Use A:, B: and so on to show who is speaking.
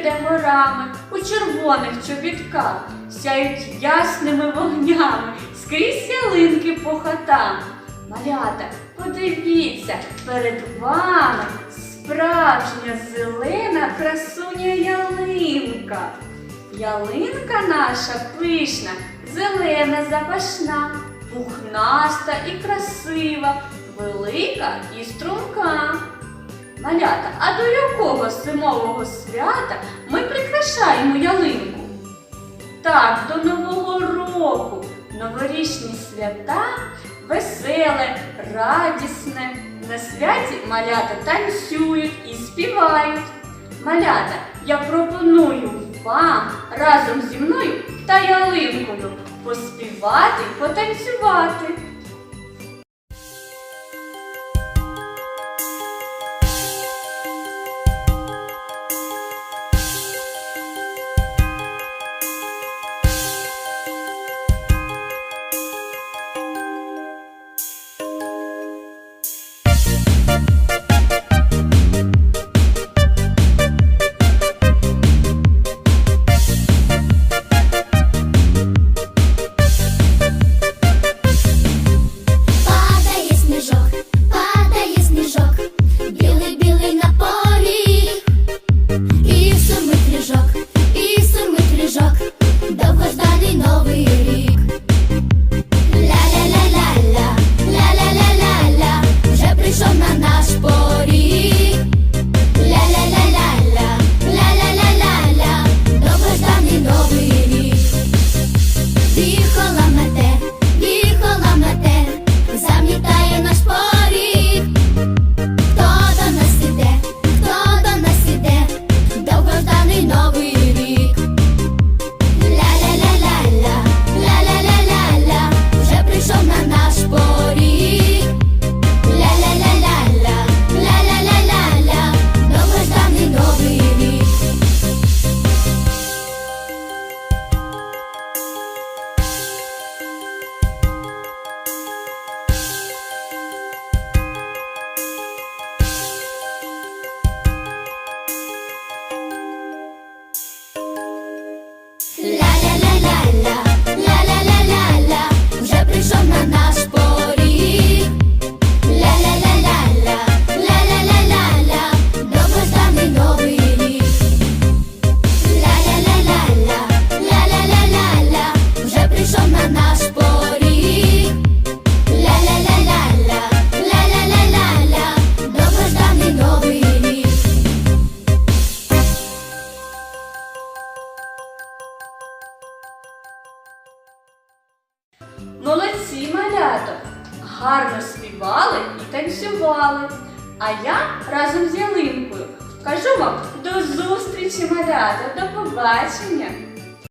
A: йде горами у червоних чобітках, сяють ясними вогнями, скрізь ялинки по хатам. Малята, подивіться, перед вами справжня зелена красуня ялинка. Ялинка наша пишна, зелена запашна, пухнаста і красива, велика і струнка. Малята, а до якого зимового свята ми прикрашаємо ялинку? Так, до Нового року. Новорічні свята веселе, радісне. На святі малята танцюють і співають. Малята, я пропоную вам разом зі мною та ялинкою поспівати, потанцювати. Молодці, малята! Гарно співали і танцювали. А я разом з ялинкою кажу вам до зустрічі, малята, до побачення!